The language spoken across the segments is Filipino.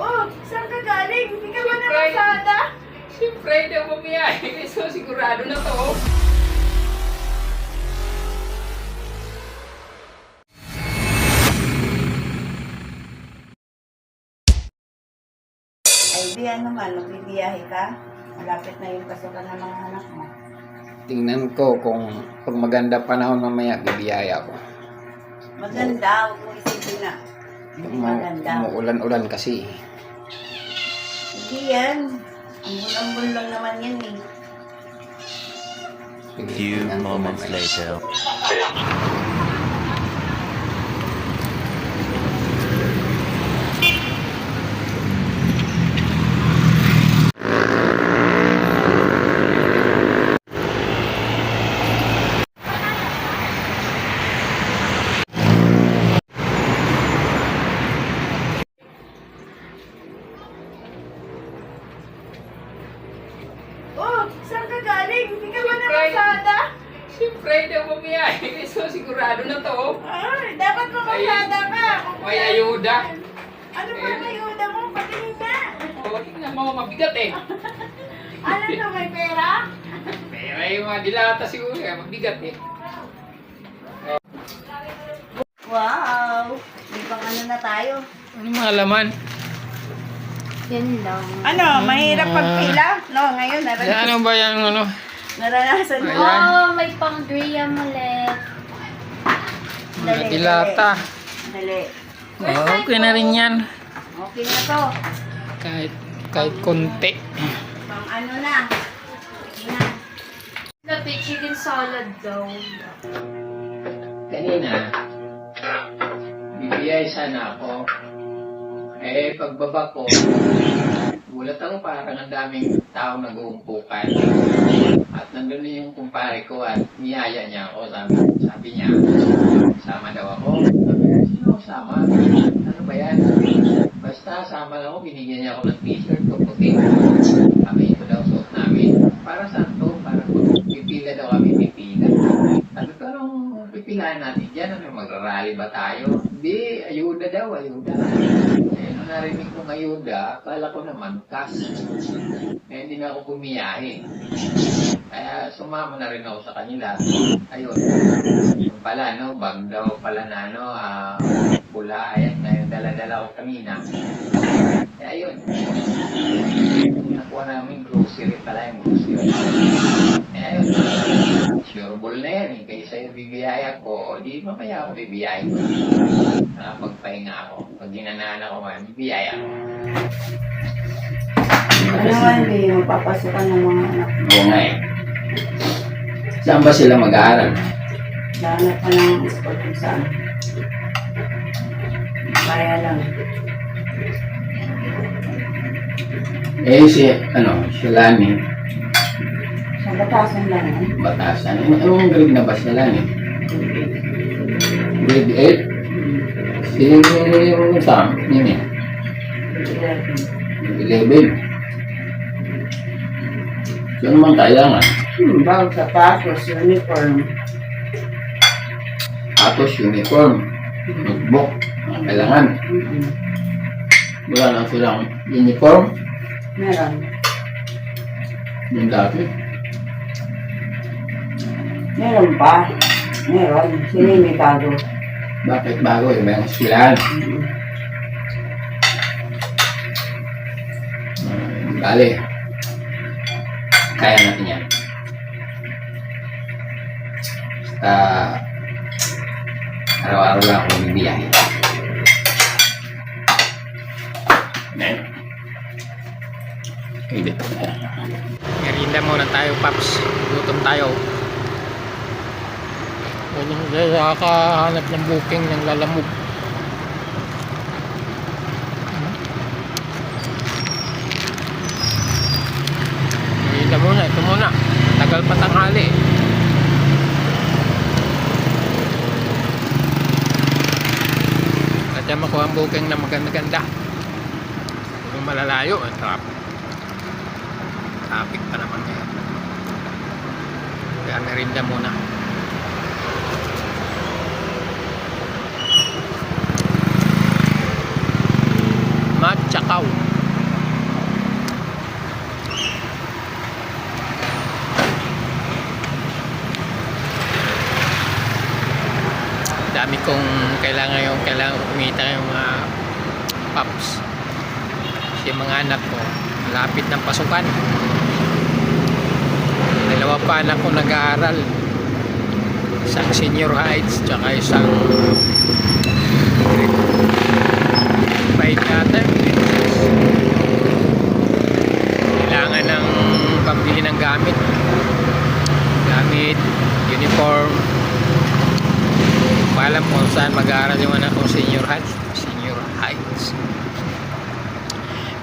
Oh, saan ka galing? Hindi ka ba Siyempre. nakasada? Siyempre, hindi ako bumiyahe. So, sigurado na to. Ay, di ano man, magbibiyahe ka. Malapit na yung pasukan ng mga anak mo. Tingnan ko kung pag maganda panahon mamaya, bibiyaya ako. Maganda, huwag mo isipin na. Hindi maganda. Umuulan-ulan kasi. Yan. Ambul-ambul lang naman yan eh. Sige, Few moments later. Oh, saan ka galing? Hindi ka ba Siyempre. nakasada? Bumiyahe. So, sigurado na to. Ay, dapat makasada ka. May ayuda. Ano pa ang ayuda mo? Patingin nga. O, tingnan mo, mabigat eh. Ano to, may pera? Pero yung mga dilata siguro, eh, mabigat eh. Wow! May pang ano na tayo. Ano mga laman? Yan lang. Ano, mahirap Ah. pagpila? No, ngayon naranasan, Ano ba yan, ano? Naranasan mo. Ayan. Oh, may pang Graham ulit. Mga Dali, dilata. Dali. Oh, okay na rin yan. Okay na to. Kahit, kahit konti. Pang ano na. Sige na. Lapit chicken salad daw. Kanina, bibiyay sana ako. Eh, pagbaba ko, gulat ako parang ang daming tao nag-uumpukan. At nandun na yung kumpare ko at niyaya niya ako. Sabi, sabi niya, sama daw ako. Sino sama? Ano ba yan? Basta sama lang ako, binigyan niya ako ng t-shirt ko puti. Sabi ito daw suot namin. Para saan to? Para pipila daw kami, pipila. Sabi ko, anong pipilahan natin dyan? Ano, magrarally ba tayo? Hindi, ayuda daw, ayuda. Eh, nung narinig kong ayuda, akala ko naman, cash. Eh, hindi na ako bumiyahe. Kaya sumama na rin ako sa kanila. Ayun. Yung pala, no, bag daw pala na, no, ah, pula, ayan, na dala-dala ko kanina. Eh, ayun. Nakuha namin grocery pala yung grocery. Eh. Sureball na yan eh. Kaysa yung bibiyaya ko, di mamaya ako bibiyaya ko. Nakapagpahinga ako. Pag ginanahan ako man, bibiyaya ako. Ano naman, hindi mapapasukan ng mga anak. Oo nga eh. Saan ba sila mag-aaral? Lahanap ka ng spot kung saan. Kaya lang. Eh, si, ano, si Lani, Sa batasan lang yan. batasan. Ano, anong grade na ba si Lani? Grade 8? Si Sam, yun eh. 11. So, ano man kailangan? Hmm, bawang sapatos, uniform. Atos, uniform, notebook, ang kailangan. Mm-mm. Wala na silang uniform, Meron. yung dati. Meron pa. Meron. May bago? Bakit bago? Iba yung eskwelahan. Mm-mm. Uh, bale. Kaya natin yan. Basta araw-araw lang ako bibiyahe. Ayan. Hindi. Merinda muna tayo, Paps. Gutom tayo. Walang kakahanap ng booking ng lalamog. Merinda muna, ito muna. Tagal pa tanghali. At yan makuha ang booking na maganda-ganda. Kung malalayo, ang traffic traffic pa naman ngayon. Kaya merinda muna. Matchakaw dami kong kailangan yung kailangan kumita yung mga pups. Si mga anak ko malapit ng pasukan. Dalawa pa anak ko nag-aaral. Isang senior heights, tsaka isang grade 5 yata. grade six. Kailangan ng pambili ng gamit. Gamit, uniform. Hindi ko alam kung saan mag-aaral yung anak kong senior heights. Senior heights.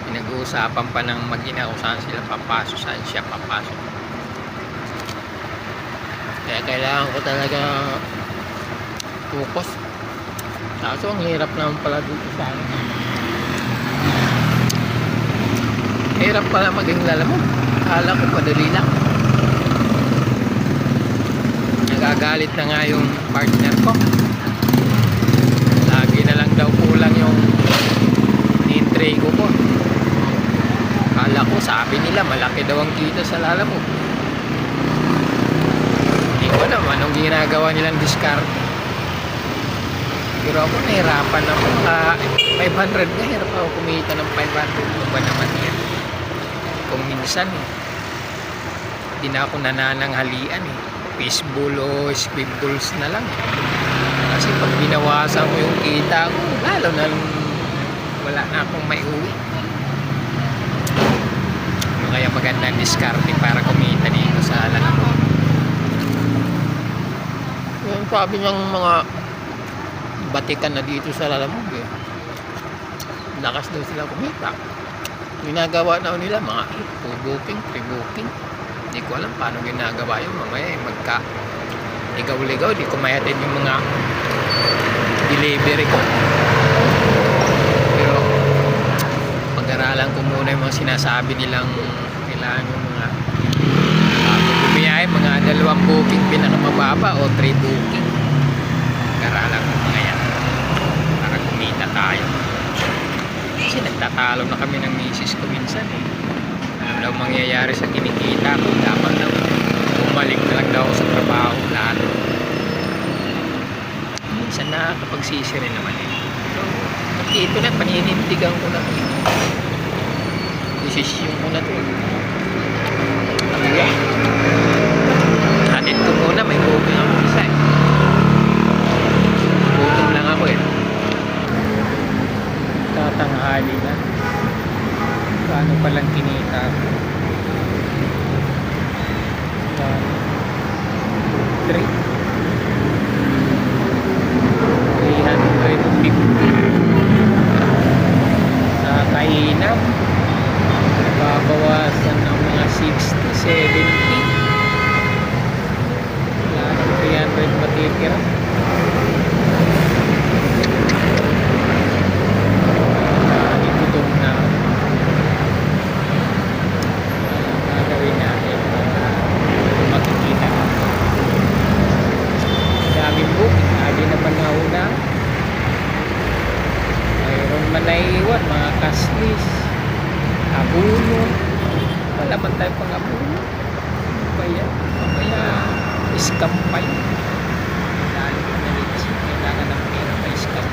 Pinag-uusapan pa ng mag-ina kung saan sila papasok, saan siya papasok. Kaya kailangan ko talaga focus. Kaso ang hirap naman pala dito sa akin. Hirap pala maging lalamog. Akala ko padali lang. Nagagalit na nga yung partner ko. Lagi na lang daw kulang yung in-tray ko po. Akala ko sabi nila malaki daw ang kita sa lalamog. Hindi ko alam anong ginagawa nilang discard. Pero ako nahirapan ako. Uh, 500 na hirap ako kumita ng 500. Ano ba naman yan? Kung minsan. Hindi na ako nanananghalian eh. Fishbowl o squibbles na lang. Kasi pag binawasan ko yung kita ko, lalo na wala na akong may uwi. Kaya magandang diskarte para kumita dito sa alam ko. Yung sabi niyang mga batikan na dito sa lalamog eh. Lakas daw sila kumita. Ginagawa na nila mga booking, pre-booking. Hindi ko alam paano ginagawa yun. Mamaya eh, magka ligaw-ligaw. Di ko mayatin yung mga delivery ko. Pero pag-aralan ko muna yung mga sinasabi nilang kailangan yung bumiyay, mga dalawang booking pinakamababa o three booking. Pag-aralan ko mga yan para kumita tayo. Kasi nagtatalo na kami ng misis ko minsan eh. Ano daw mangyayari sa kinikita ko. Dapat daw bumalik na lang daw sa trabaho lahat. Minsan nakakapagsisi rin naman eh. So, dito na, paninindigan ko na. Desisyon ko na to. Sabi ko, hatid ko muna, may booking ako isa eh. Gutom lang ako eh. Tatanghali na. Paano palang kinita ko? One, three. 350 sa kainan babawasan ng mga 60, 70 wala nang 300 matitira Nakikutong na Anong gagawin natin para makikita daming book lagi naman nauna mayroon man naiiwan mga kaslis abuno wala man tayo pang abuno kaya mamaya scam pa yun. Lalo na nalito kailangan ng pera pa scam